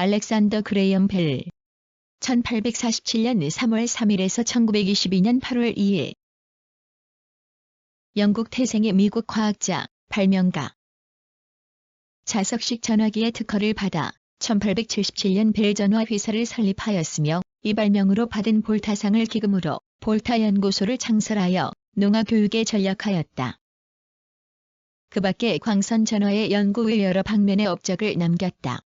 알렉산더 그레이엄 벨 1847년 3월 3일에서 1922년 8월 2일 영국 태생의 미국 과학자, 발명가 자석식 전화기의 특허를 받아 1877년 벨 전화 회사를 설립하였으며 이 발명으로 받은 볼타상을 기금으로 볼타 연구소를 창설하여 농화 교육에 전략하였다. 그 밖에 광선 전화의 연구의 여러 방면의 업적을 남겼다.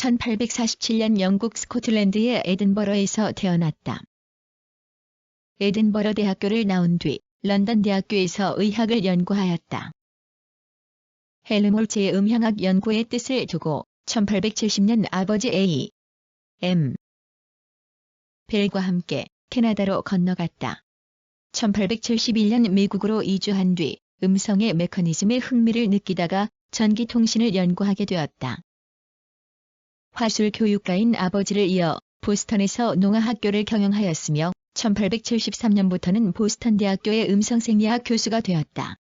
1847년 영국 스코틀랜드의 에든버러에서 태어났다. 에든버러 대학교를 나온 뒤 런던 대학교에서 의학을 연구하였다. 헬름홀츠의 음향학 연구의 뜻을 두고 1870년 아버지 A. M. 벨과 함께 캐나다로 건너갔다. 1871년 미국으로 이주한 뒤 음성의 메커니즘에 흥미를 느끼다가 전기통신을 연구하게 되었다. 화술 교육가인 아버지를 이어 보스턴에서 농아학교를 경영하였으며 1873년부터는 보스턴 대학교의 음성생리학 교수가 되었다.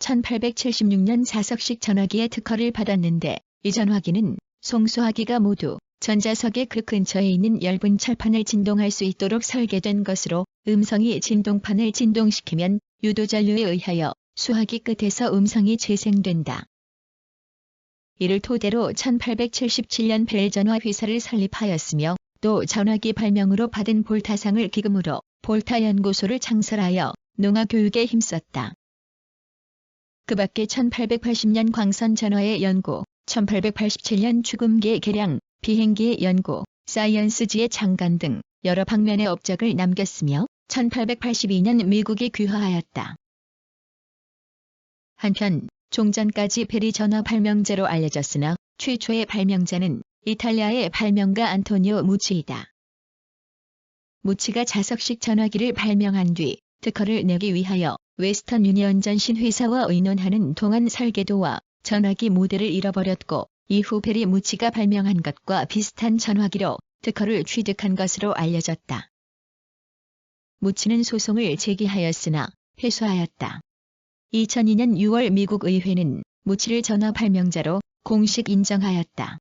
1876년 자석식 전화기의 특허를 받았는데 이 전화기는 송수화기가 모두 전자석의 그 근처에 있는 얇은 철판을 진동할 수 있도록 설계된 것으로 음성이 진동판을 진동시키면 유도전류에 의하여 수화기 끝에서 음성이 재생된다. 이를 토대로 1877년 벨 전화 회사를 설립하였으며 또 전화기 발명으로 받은 볼타상을 기금으로 볼타 연구소를 창설하여 농화 교육에 힘썼다. 그 밖에 1880년 광선 전화의 연구, 1887년 죽음기의 개량, 비행기의 연구, 사이언스지의 창간 등 여러 방면의 업적을 남겼으며 1882년 미국에 귀화하였다. 한편 종전까지 베리 전화 발명자로 알려졌으나 최초의 발명자는 이탈리아의 발명가 안토니오 무치이다. 무치가 자석식 전화기를 발명한 뒤 특허를 내기 위하여 웨스턴 유니언 전 신회사와 의논하는 동안 설계도와 전화기 모델을 잃어버렸고 이후 베리 무치가 발명한 것과 비슷한 전화기로 특허를 취득한 것으로 알려졌다. 무치는 소송을 제기하였으나 패소하였다. 2002년 6월 미국 의회는 무치를 전화 발명자로 공식 인정하였다.